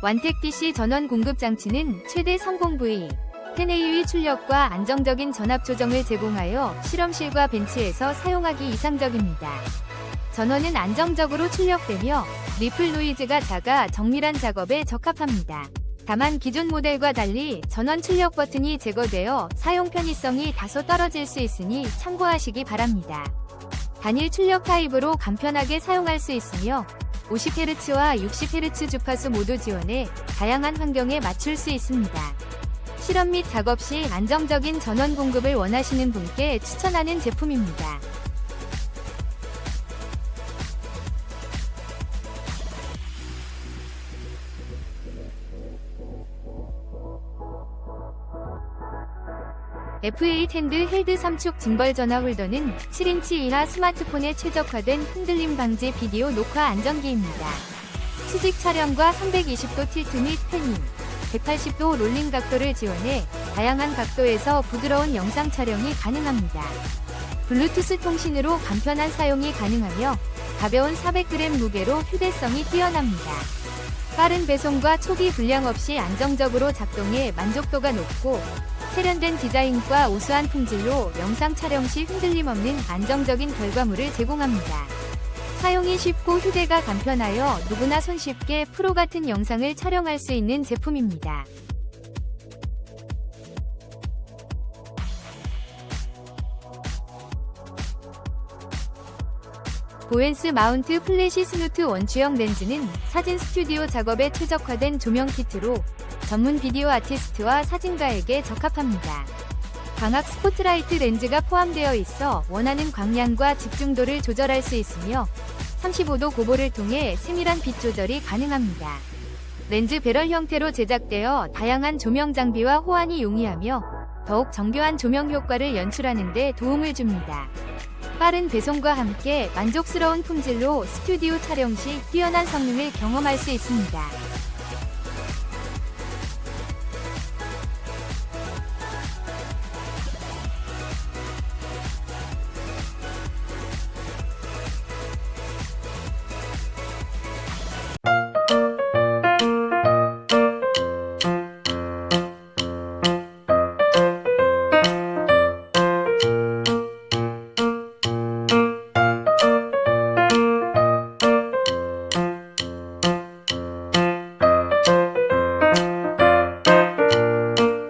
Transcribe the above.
완택 DC 전원 공급 장치는 최대 성공 부위 10AU의 출력과 안정적인 전압 조정을 제공하여 실험실과 벤치에서 사용하기 이상적입니다. 전원은 안정적으로 출력되며 리플 노이즈가 작아 정밀한 작업에 적합합니다. 다만 기존 모델과 달리 전원 출력 버튼이 제거되어 사용 편의성이 다소 떨어질 수 있으니 참고하시기 바랍니다. 단일 출력 타입으로 간편하게 사용할 수 있으며 50Hz와 60Hz 주파수 모두 지원해 다양한 환경에 맞출 수 있습니다. 실험 및 작업 시 안정적인 전원 공급을 원하시는 분께 추천하는 제품입니다. FA 텐드 헬드 3축 짐벌 전화 홀더는 7인치 이하 스마트폰에 최적화된 흔들림 방지 비디오 녹화 안전기입니다. 수직 촬영과 320도 틸트 및 패닝, 180도 롤링 각도를 지원해 다양한 각도에서 부드러운 영상 촬영이 가능합니다. 블루투스 통신으로 간편한 사용이 가능하며 가벼운 400g 무게로 휴대성이 뛰어납니다. 빠른 배송과 초기 불량 없이 안정적으로 작동해 만족도가 높고 세련된 디자인과 우수한 품질로 영상 촬영 시 흔들림 없는 안정적인 결과물을 제공합니다. 사용이 쉽고 휴대가 간편하여 누구나 손쉽게 프로 같은 영상을 촬영할 수 있는 제품입니다. 보엔스 마운트 플래시 스누트 원추형 렌즈는 사진 스튜디오 작업에 최적화된 조명 키트로 전문 비디오 아티스트와 사진가에게 적합합니다. 광학 스포트라이트 렌즈가 포함되어 있어 원하는 광량과 집중도를 조절할 수 있으며 35도 고보를 통해 세밀한 빛 조절이 가능합니다. 렌즈 배럴 형태로 제작되어 다양한 조명 장비와 호환이 용이하며 더욱 정교한 조명 효과를 연출하는 데 도움을 줍니다. 빠른 배송과 함께 만족스러운 품질로 스튜디오 촬영 시 뛰어난 성능을 경험할 수 있습니다.